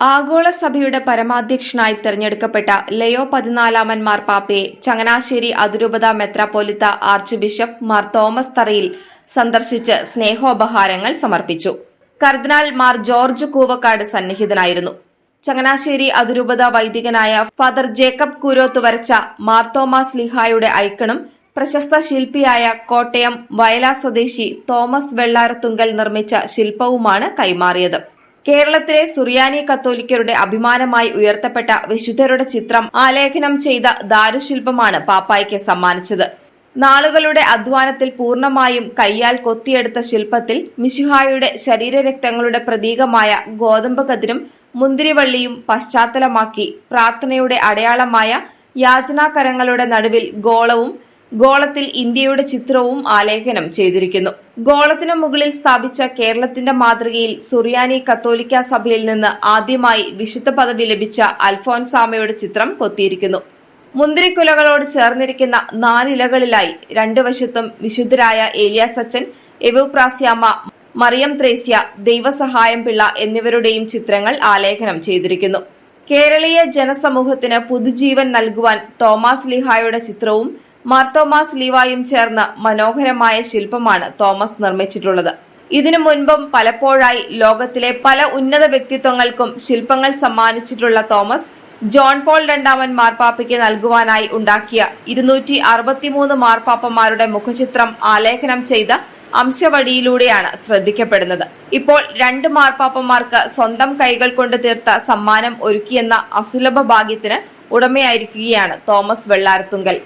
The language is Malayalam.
ആഗോള സഭയുടെ പരമാധ്യക്ഷനായി തെരഞ്ഞെടുക്കപ്പെട്ട ലയോ പതിനാലാമൻ മാർപ്പാപ്പയെ ചങ്ങനാശ്ശേരി അതിരൂപത മെത്രാപ്പോലിത്ത ആർച്ച് ബിഷപ്പ് മാർ തോമസ് തറയിൽ സന്ദർശിച്ച് സ്നേഹോപഹാരങ്ങൾ സമർപ്പിച്ചു. കർദിനാൾ മാർ ജോർജ് കൂവക്കാട് സന്നിഹിതനായിരുന്നു. ചങ്ങനാശ്ശേരി അതിരൂപത വൈദികനായ ഫാദർ ജേക്കബ് കുരോത്ത് വരച്ച മാർ തോമസ് ലിഹായുടെ ഐക്കണും പ്രശസ്ത ശില്പിയായ കോട്ടയം വയലാ സ്വദേശി തോമസ് വെള്ളാരത്തുങ്കൽ നിർമ്മിച്ച ശില്പവുമാണ് കൈമാറിയത്. കേരളത്തിലെ സുറിയാനി കത്തോലിക്കരുടെ അഭിമാനമായി ഉയർത്തപ്പെട്ട വിശുദ്ധരുടെ ചിത്രം ആലേഖനം ചെയ്ത ദാരുശില്പമാണ് പാപ്പായ്ക്ക് സമ്മാനിച്ചത്. നാളുകളുടെ അധ്വാനത്തിൽ പൂർണമായും കയ്യാൽ കൊത്തിയെടുത്ത ശില്പത്തിൽ മിശിഹായുടെ ശരീരരക്തങ്ങളുടെ പ്രതീകമായ ഗോതമ്പ് കതിരും മുന്തിരിവള്ളിയും പശ്ചാത്തലമാക്കി പ്രാർത്ഥനയുടെ അടയാളമായ യാചനാകരങ്ങളുടെ നടുവിൽ ഗോളവും ഗോളത്തിൽ ഇന്ത്യയുടെ ചിത്രവും ആലേഖനം ചെയ്തിരിക്കുന്നു. ഗോളത്തിനു മുകളിൽ സ്ഥാപിച്ച കേരളത്തിന്റെ മാതൃകയിൽ സുറിയാനി കത്തോലിക്ക സഭയിൽ നിന്ന് ആദ്യമായി വിശുദ്ധ പദവി ലഭിച്ച അൽഫോൻസാമയുടെ ചിത്രം കൊത്തിയിരിക്കുന്നു. മുന്തിരിക്കുലകളോട് ചേർന്നിരിക്കുന്ന നാലിലകളിലായി രണ്ടു വശത്തും വിശുദ്ധരായ ഏലിയാസച്ചൻ എവുപ്രാസ്യാമ്മ മറിയം ത്രേസ്യ ദൈവസഹായം പിള്ള എന്നിവരുടെയും ചിത്രങ്ങൾ ആലേഖനം ചെയ്തിരിക്കുന്നു. കേരളീയ ജനസമൂഹത്തിന് പുതുജീവൻ നൽകുവാൻ തോമസ് ലിഹായുടെ ചിത്രവും മാർത്തോമാസ് ലീവായും ചേർന്ന മനോഹരമായ ശില്പമാണ് തോമസ് നിർമ്മിച്ചിട്ടുള്ളത്. ഇതിനു മുൻപും പലപ്പോഴായി ലോകത്തിലെ പല ഉന്നത വ്യക്തിത്വങ്ങൾക്കും ശില്പങ്ങൾ സമ്മാനിച്ചിട്ടുള്ള തോമസ് ജോൺ പോൾ രണ്ടാമൻ മാർപ്പാപ്പയ്ക്ക് നൽകുവാനായി ഉണ്ടാക്കിയ ഇരുന്നൂറ്റി അറുപത്തിമൂന്ന് മാർപ്പാപ്പമാരുടെ മുഖചിത്രം ആലേഖനം ചെയ്ത അംശവടിയിലൂടെയാണ് ശ്രദ്ധിക്കപ്പെടുന്നത്. ഇപ്പോൾ രണ്ട് മാർപ്പാപ്പമാർക്ക് സ്വന്തം കൈകൾ കൊണ്ട് തീർത്ത സമ്മാനം ഒരുക്കിയെന്ന അസുലഭ ഭാഗ്യത്തിന് ഉടമയായിരിക്കുകയാണ് തോമസ് വെള്ളാരത്തുങ്കൽ.